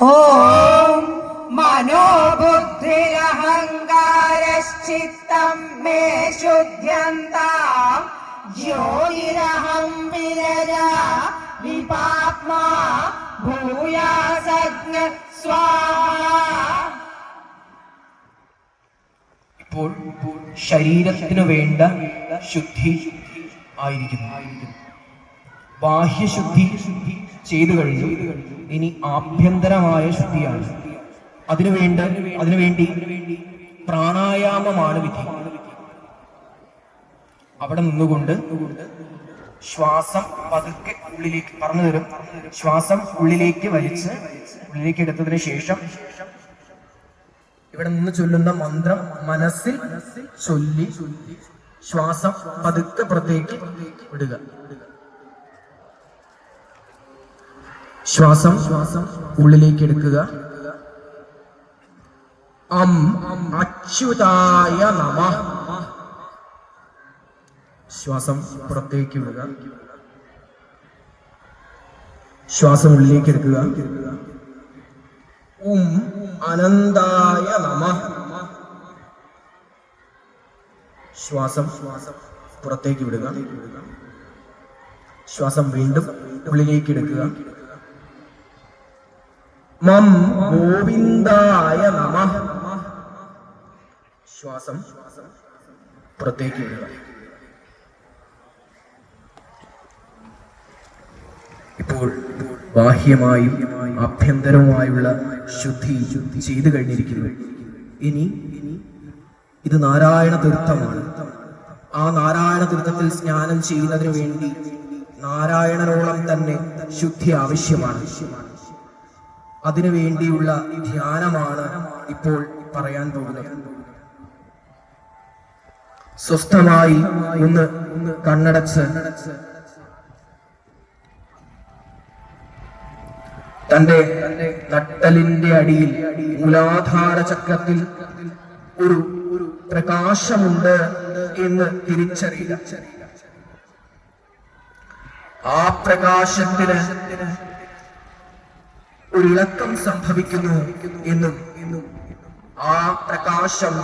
ഓം മനോബുദ്ധിരഹങ്കാരശ്ചിത്തം may ശുദ്ധ്യന്താം ജ്യോതിരഹം വിരജ വിപാത്മാ ഭൂയാസജ്ഞ ഇപ്പോൾ ശരീരത്തിനു വേണ്ട ശുദ്ധി ആയിരിക്കുന്നു. ബാഹ്യശുദ്ധി ശുദ്ധി ചെയ്തു കഴിഞ്ഞു. ഇനി ആഭ്യന്തരമായ ശുദ്ധിയാണ്. അതിനുവേണ്ട അതിനുവേണ്ടി പ്രാണായാമമാണ് വിധി. അവിടെ നിന്നുകൊണ്ട് ശ്വാസം പതുക്കെ ഉള്ളിലേക്ക് പറഞ്ഞു തരും. ശ്വാസം ഉള്ളിലേക്ക് വലിച്ച് ഉള്ളിലേക്ക് എടുത്തതിന് ശേഷം ഇവിടെ നിന്ന് ചൊല്ലുന്ന മന്ത്രം മനസ്സിൽ ചൊല്ലി ശ്വാസം പതുക്കെ പുറത്തേക്ക് വിടുക. ശ്വാസം ഉള്ളിലേക്ക് എടുക്കുക. അം അച്യുതായ നമ. ശ്വാസം പുറത്തേക്ക് വിടുക. ശ്വാസം ഉള്ളിലേക്ക് എടുക്കുക. ഉം അനന്തായ നമ. ശ്വാസം പുറത്തേക്ക് വിടുക. ശ്വാസം വീണ്ടും ഉള്ളിലേക്ക് എടുക്കുക. മം ഗോവിന്ദായ നമ. ശ്വാസം പുറത്തേക്ക് ഇപ്പോൾ ബാഹ്യമായും ആഭ്യന്തരവുമായുള്ള ശുദ്ധി ചെയ്തു കഴിഞ്ഞിരിക്കുന്നു. ഇനി ഇത് നാരായണ തീർത്ഥമാണ്. ആ നാരായണ തീർത്ഥത്തിൽ സ്നാനം ചെയ്യുന്നതിന് വേണ്ടി നാരായണനോളം തന്നെ ശുദ്ധി ആവശ്യമാണ്. അതിനു വേണ്ടിയുള്ള ധ്യാനമാണ് ഇപ്പോൾ പറയാൻ പോകുന്നത്. സ്വസ്ഥമായി ഒന്ന് കണ്ണടച്ച്. തന്റെ നട്ടലിന്റെ അടിയിൽ മൂലാധാര ചക്രത്തിൽ ഒരു പ്രകാശമുണ്ട് എന്ന് തിരിച്ചറിയുക. ആ പ്രകാശത്തിന് ഒരു സംഭവിക്കുന്നു എന്നും ആ പ്രകാശം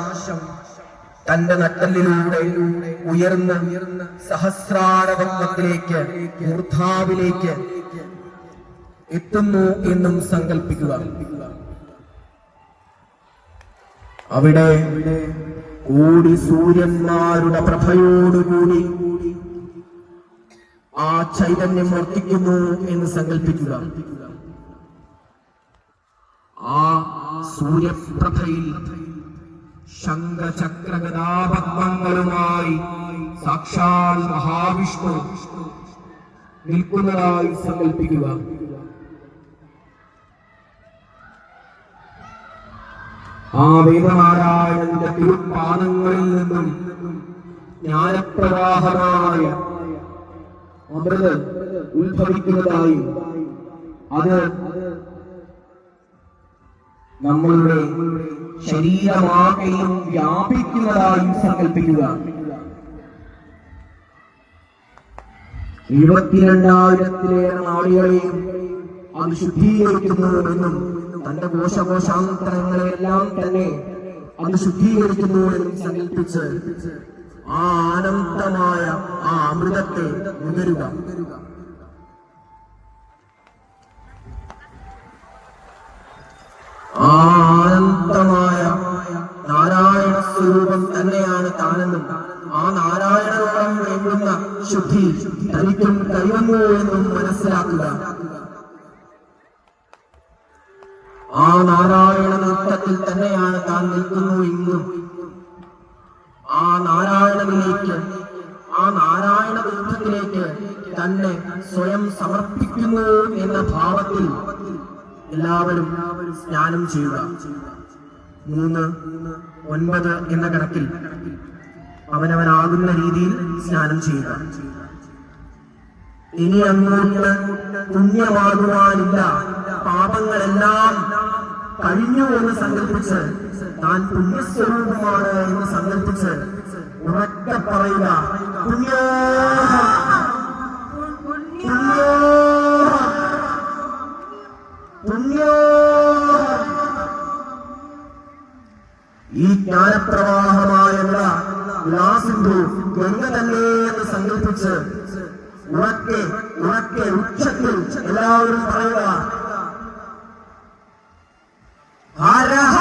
തന്റെ നട്ടലിലൂടെ ഉയർന്ന് സഹസ്രാരപത്മത്തിലേക്ക് മൂർധാവിലേക്ക് എത്തുന്നു എന്നും സങ്കല്പിക്കുക അവിടെ കൂടി സൂര്യന്മാരുടെ പ്രഭയോടുകൂടി ആ ചൈതന്യം വർത്തിക്കുന്നു എന്ന് സങ്കല്പിക്കുക ആ സൂര്യപ്രഭയിൽ ശംഖചക്രഗതാപത്മങ്ങളുമായി സാക്ഷാൽ മഹാവിഷ്ണു നിൽക്കുന്നതായി സങ്കല്പിക്കുക ആ വേദനാരായണന്റെ തിരുപ്പാദങ്ങളിൽ നിന്നും ജ്ഞാനപ്രവാഹമായ അമൃത് ഉത്ഭവിക്കുന്നതായി അത് നമ്മളുടെ ശരീരമാകെയും വ്യാപിക്കുന്നതായും സങ്കല്പിക്കുക ഇരുപത്തിരണ്ടായിരത്തിലേറെ നാളുകളെയും അത് ശുദ്ധീകരിക്കുന്നുവെന്നും തന്റെ കോശകോശാന്തരങ്ങളെല്ലാം തന്നെ അത് ശുദ്ധീകരിക്കുന്നു എന്നും സങ്കല്പിച്ച് ആ ആനന്ദമായ ആ അമൃതത്തെ നുകരുക ആനന്ദമായ നാരായണ സ്വരൂപം തന്നെയാണ് താനെന്നും ആ നാരായണനോളം വേണ്ടുന്ന ശുദ്ധി തനിക്കും കഴിയുന്നു എന്നും മനസ്സിലാക്കുക. ആ നാരായണ നൃത്തത്തിൽ തന്നെയാണ് താൻ നിൽക്കുന്നു എന്നും ആ നാരായണനിലേക്ക് ആ നാരായണ നൃത്തത്തിലേക്ക് തന്നെ സ്വയം സമർപ്പിക്കുന്നു എന്ന ഭാവത്തിൽ എല്ലാവരും സ്നാനം ചെയ്യുക. മൂന്ന് ഒൻപത് എന്ന കണക്കിൽ അവനവനാകുന്ന രീതിയിൽ സ്നാനം ചെയ്യുക. ഇനി അങ്ങോട്ട് പുണ്യമാകുവാനില്ല പാപങ്ങളെല്ലാം കഴിഞ്ഞു എന്ന് സങ്കല്പിച്ച് താൻ പുണ്യസ്വരൂപമാണ് എന്ന് സങ്കല്പിച്ച് ഉറക്കെ പറയുക. പുണ്യോ ജ്ഞാനപ്രവാഹമായുള്ള ഗ്ലാസിന്റെ ഗംഗ തന്നെ എന്ന് സങ്കല്പിച്ച് ഉറക്കെ ഉറക്കെ ഉച്ചത്തിൽ എല്ലാവരും പറയുക ആരാഹ